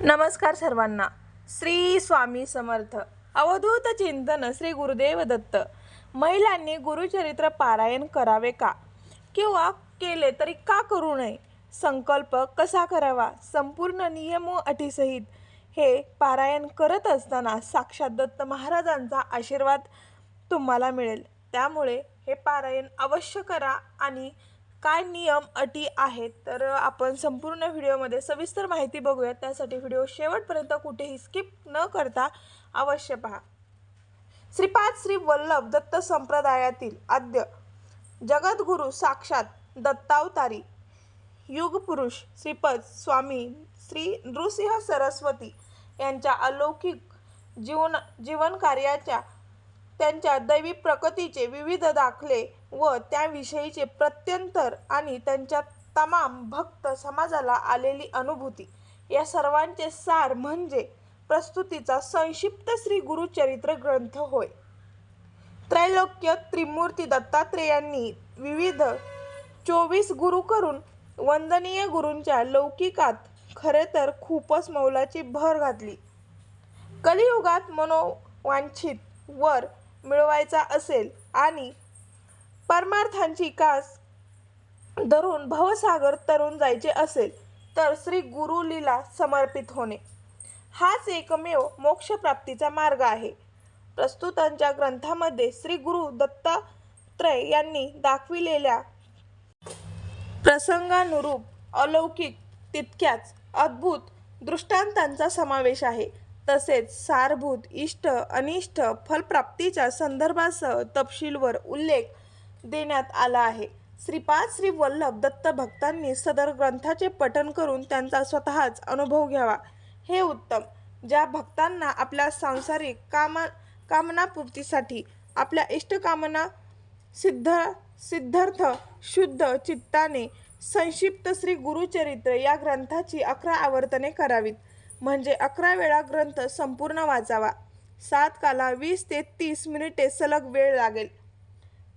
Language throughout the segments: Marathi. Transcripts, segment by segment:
नमस्कार सर्वांना. श्री स्वामी समर्थ. अवधूत चिंतन श्री गुरुदेव दत्त. महिलांनी गुरुचरित्र पारायण करावे का? किंवा केले तरी का करू नये? संकल्प कसा करावा? संपूर्ण नियम व अटीसहित हे पारायण करत असताना साक्षात दत्त महाराजांचा आशीर्वाद तुम्हाला मिळेल. त्यामुळे हे पारायण अवश्य करा आणि काय नियम अटी आहेत तर आपण संपूर्ण व्हिडिओमध्ये सविस्तर माहिती बघूया त्यासाठी व्हिडिओ शेवटपर्यंत कुठेही स्किप न करता अवश्य पहा. श्रीपाद श्री वल्लभ दत्त संप्रदायातील आद्य जगद्गुरू साक्षात दत्तावतारी युगपुरुष श्रीपद स्वामी श्री नृसिंह सरस्वती यांच्या अलौकिक जीवन जीवन कार्याच्या त्यांच्या दैवी प्रकृतीचे विविध दाखले व त्याविषयीचे प्रत्यंतर आणि त्यांच्या तमाम भक्त समाजाला आलेली अनुभूती. या सर्वांचे सार म्हणजे प्रस्तुतीचा संक्षिप्त श्री गुरुचरित्र ग्रंथ होय. त्रैलोक्य त्रिमूर्ती दत्तात्रेयांनी विविध चोवीस गुरु करून वंदनीय गुरूंच्या लौकिकात खरे तर खूपच मौलाची भर घातली. कलियुगात मनोवांछित वर मिळवायचा असेल आणि परमार्थांची कास धरून भवसागर तरून जायचे असेल तर श्री गुरुलीला समर्पित होणे. हाच एकमेव मोक्षप्राप्तीचा मार्ग आहे. प्रस्तुतांच्या ग्रंथामध्ये श्री गुरु दत्तात्रय यांनी दाखविलेल्या प्रसंगानुरूप अलौकिक तितक्याच अद्भुत दृष्टांतांचा समावेश आहे. तसेच सारभूत इष्ट अनिष्ट फलप्राप्तीच्या संदर्भासह तपशीलवर उल्लेख देण्यात आला आहे. श्रीपाद श्री वल्लभ दत्त भक्तांनी सदर ग्रंथाचे पठन करून त्यांचा स्वतःच अनुभव घ्यावा. हे उत्तम ज्या भक्तांना आपल्या सांसारिक कामा कामनापूर्तीसाठी आपल्या इष्टकामना सिद्ध सिद्धार्थ शुद्ध चित्ताने संक्षिप्त श्री गुरुचरित्र या ग्रंथाची अकरा आवर्तने करावीत. म्हणजे अकरा वेळा ग्रंथ संपूर्ण वाचावा. सात काला वीस ते तीस मिनिटे सलग वेळ लागेल.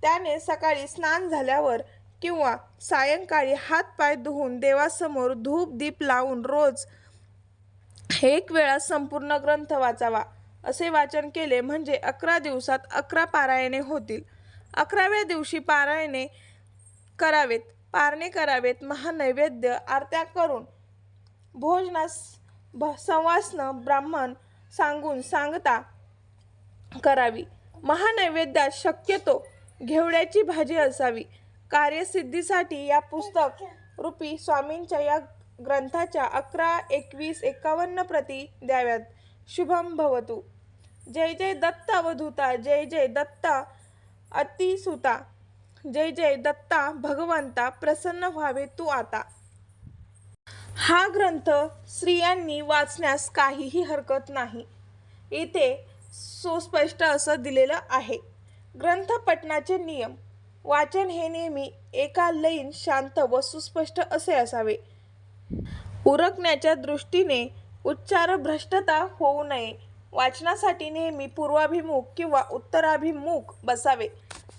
त्याने सकाळी स्नान झाल्यावर किंवा सायंकाळी हातपाय धुवून देवासमोर धूप दीप लावून रोज एक वेळा संपूर्ण ग्रंथ वाचावा असे वाचन केले म्हणजे अकरा दिवसात अकरा पारायणे होतील. अकराव्या दिवशी पारायणे करावेत पारणे करावेत महानैवेद्य आरत्या करून भोजनास भ संवासनं ब्राह्मण सांगून सांगता करावी. महानैवेद्यात शक्यतो घेवड्याची भाजी असावी. कार्यसिद्धीसाठी या पुस्तक रूपी स्वामींच्या या ग्रंथाच्या अकरा एकवीस एकावन्न प्रती द्याव्यात. शुभम भवतु. जय जय दत्त अवधूता जय जय दत्ता अतिसुता जय जय दत्ता भगवंता प्रसन्न व्हावे तू आता. हा ग्रंथ स्त्रियांनी वाचण्यास काहीही हरकत नाही. इथे सुस्पष्ट असं दिलेलं आहे. ग्रंथ पठणाचे नियम. वाचन हे नेहमी एका लयीन शांत व सुस्पष्ट असे असावे. उरकण्याच्या दृष्टीने उच्चार भ्रष्टता होऊ नये. वाचनासाठी नेहमी पूर्वाभिमुख किंवा उत्तराभिमुख बसावे.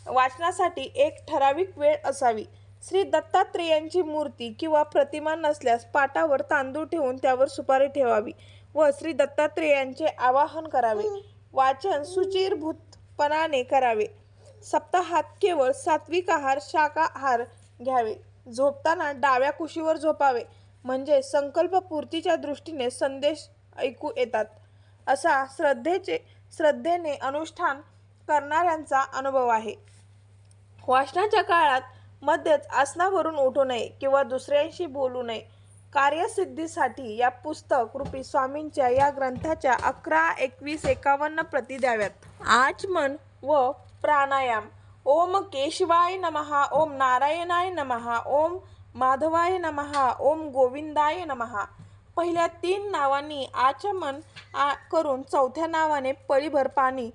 वाचनासाठी एक ठराविक वेळ असावी. श्री दत्तात्रेयांची मूर्ती किंवा प्रतिमा नसल्यास पाटावर तांदूळ ठेवून त्यावर सुपारी ठेवावी व श्री दत्तात्रेयांचे आवाहन करावे. वाचन सुचिरभूतपणाने करावे. सप्ताहात केवळ सात्विक आहार शाकाहार घ्यावे. झोपताना डाव्या कुशीवर झोपावे. म्हणजे संकल्पपूर्तीच्या दृष्टीने संदेश ऐकू येतात. असा श्रद्धेचे श्रद्धेने अनुष्ठान करणाऱ्यांचा अनुभव आहे. वाचनाच्या काळात मध्येच आसनावरून उठू नये किंवा दुसऱ्यांशी बोलू नये. कार्यसिद्धीसाठी या पुस्तक रूपी स्वामींच्या या ग्रंथाच्या अकरा एकवीस एकावन्न प्रती द्याव्यात. आचमन व प्राणायाम. ओम केशवाय नमहा ओम नारायणाय नमहा ओम माधवाय नमहा ओम गोविंदाय नमहा पहिल्या तीन नावांनी आचमन आ करून चौथ्या नावाने पळीभर पाणी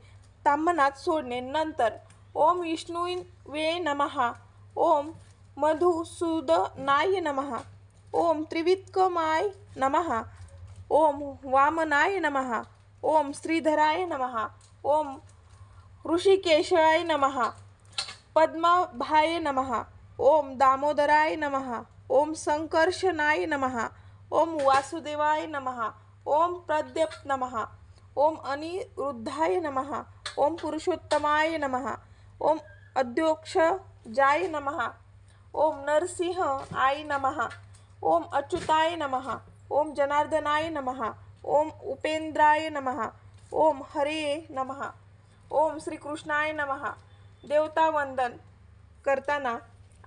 तांबनात सोडणे नंतर ओम विष्णुवे नमहा ओम मधुसूदनाय नमहा ओम त्रिवितकमाय नमहा ओम वामनाय नमहा ओम श्रीधराय नमहा ओम ऋषिकेशाय नमहा पद्मभाय नमहा ओम दामोदराय नमहा ओम संकर्षणाय नमहा ओम वासुदेवाय नमहा ओम प्रद्यप नमः ओम अनिरुद्धाय नमः ओम पुरुषोत्तमाय नमः ओम अद्योक्षजाय नमः ओम नरसिंह आय नमः ओम अच्युताय नमः ओम जनार्दनाय नमः ओम उपेंद्राय नमः ओम हरे नमः. ओम श्रीकृष्णाय नमः. देवता वंदन करताना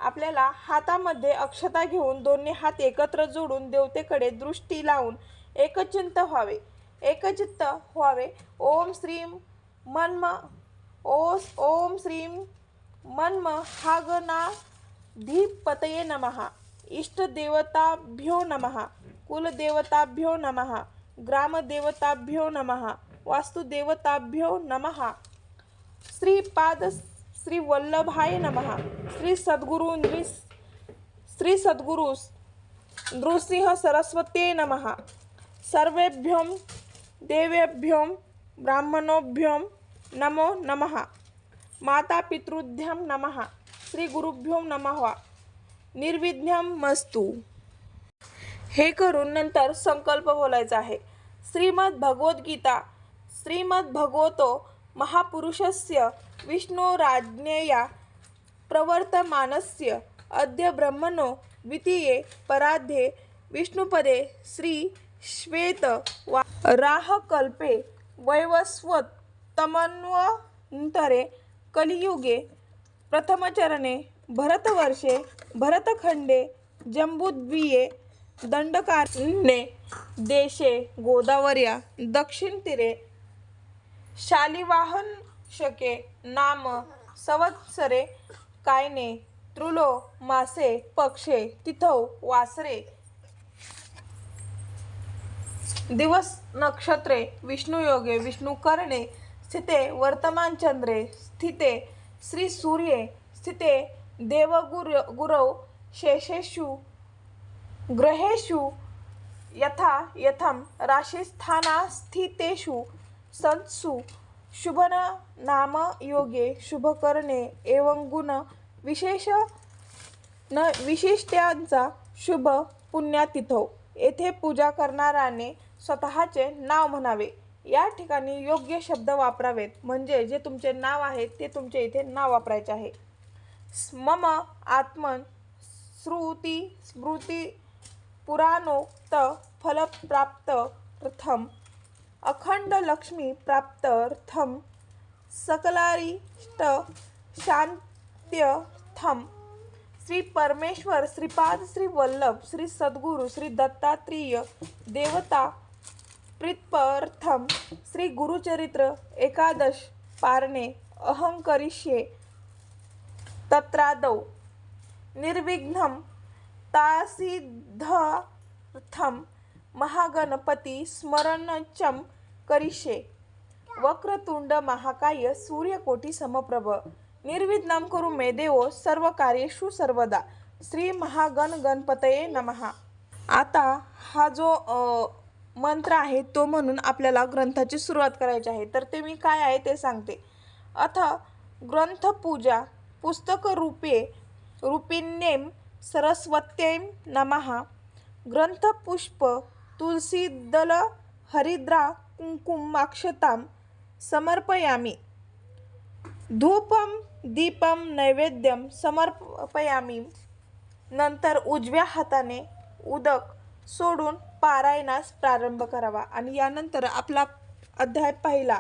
आपल्याला हातामध्ये अक्षता घेऊन दोन्ही हात एकत्र जोडून देवतेकडे दृष्टी लावून एकचिंत व्हावे. एकचित्त व्हावे. ओम श्रीम मन्म. ओस ओम श्रीम मन्म हागनाधिपतये नमः. इष्टदेवताभ्यो नमः. कुलदेवताभ्यो नमः. ग्रामदेवताभ्यो नमः. वास्तुदेवताभ्यो नमः। श्रीपाद श्री वल्लभाय नमः। श्री सद्गुरु नृ श्री सद्गुरु नृसिंह सरस्वते नमः। सर्वेभ्यो देवेभ्यो ब्राह्मणोभ्यों नमो नमः। मातापितृभ्यं नमः। श्रीगुरुभ्यो नमः। निर्विघ्नं मस्तू। हे करून नंतर संकल्प बोलायचा आहे। श्रीमद भगवद्गीता श्रीमद्भगवतो महापुरुषस्य विष्णोराज्ञया प्रवर्तमानस्य अद्य ब्रह्मणो द्वितीये पराध्ये विष्णुपदे श्रीश्वेत वा राहकल्पे वैवस्वतमन्वन्तरे कलियुगे प्रथमचरणे भरतवर्षे भरतखण्डे जम्बुद्वीये दण्डकारण्ये देशे गोदावर्या दक्षिणतीरे शालिवाहन शके नाम संवत्सरे कायने त्रुलो मासे पक्षे तिथौ वासरे. दिवस नक्षत्रे विष्णुयोगे विष्णुकर्णे स्थिते वर्तमान चंद्रे स्थिते श्री सूर्ये स्थिते देवगुर गुरौ शेषेषु ग्रहेषु यथा यथं राशिस्थानास्थितेषु संत्सु शुभन नाम योगे शुभकरणे एवं गुण विशेष न विशिष्ट्यांचा शुभ पुण्यातिथो. येथे पूजा करणाऱ्याने स्वतःचे नाव म्हणावे. या ठिकाणी योग्य शब्द वापरावेत. म्हणजे जे तुमचे नाव आहे ते तुमचे इथे नाव वापरायचे आहे. मम आत्मन श्रुती स्मृती पुराणोक्त फलप्राप्त प्रथम. अखंड लक्ष्मी प्राप्त्यर्थम सकलारिष्ट शांत्यर्थम श्री परमेश्वर श्रीपाद श्री वल्लभ श्री सद्गुरु श्री दत्तात्रेय देवता प्रीत्यर्थम श्री गुरुचरित्र एकादश पारणे अहंकरिष्ये तत्रादौ निर्विघ्नं तासिद्धर्थं महागणपती स्मरणचम करिषे वक्रतुंड महाकाय सूर्यकोटी समप्रभ. निर्विघ्नं करू मे देवो सर्व कार्येषु सर्वदा. श्री महागण गणपतये नमः. आता हा जो मंत्र आहे तो म्हणून आपल्याला ग्रंथाची सुरुवात करायची आहे. तर ते मी काय आहे ते सांगते. अथ ग्रंथपूजा पुस्तकरूपे रूपिण्यें सरस्वत्येम नमः. ग्रंथपुष्प तुलसीदल हरिद्रा कुंकुम माक्षताम समर्पयामी। धूपं दीपं नैवेद्यम समर्पयामी। नंतर उजव्या हाताने उदक सोडून पारायणास प्रारंभ करावा. आणि यानंतर आपला अध्याय पहिला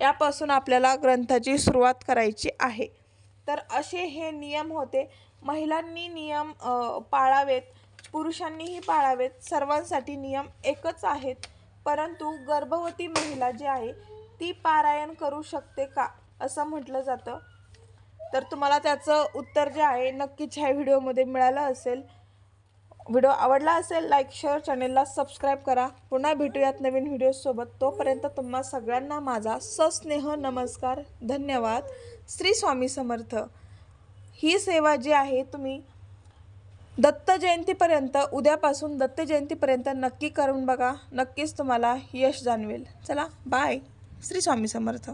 यापासून आपल्याला ग्रंथाची सुरुवात करायची आहे. तर असे हे नियम होते. महिलांनी नियम पाळावेत. पुरुषांनीही पाळावेत. सर्वांसाठी नियम एकच आहेत. परंतु गर्भवती महिला जी आहे ती पारायण करू शकते का? असं म्हटलं जातं. तर तुम्हाला त्याचं उत्तर जे आहे नक्कीच ह्या व्हिडिओमध्ये मिळालं असेल. व्हिडिओ आवडला असेल लाईक शेअर चॅनेलला सबस्क्राईब करा. पुन्हा भेटूयात नवीन व्हिडिओसोबत तोपर्यंत तुम्हा सगळ्यांना माझा सस्नेह नमस्कार. धन्यवाद. श्री स्वामी समर्थ. ही सेवा जी आहे तुम्ही दत्त जयंतीपर्यंत उद्यापासून दत्त जयंतीपर्यंत नक्की करून बघा. नक्कीच तुम्हाला यश जाणवेल. चला बाय श्री स्वामी समर्थ.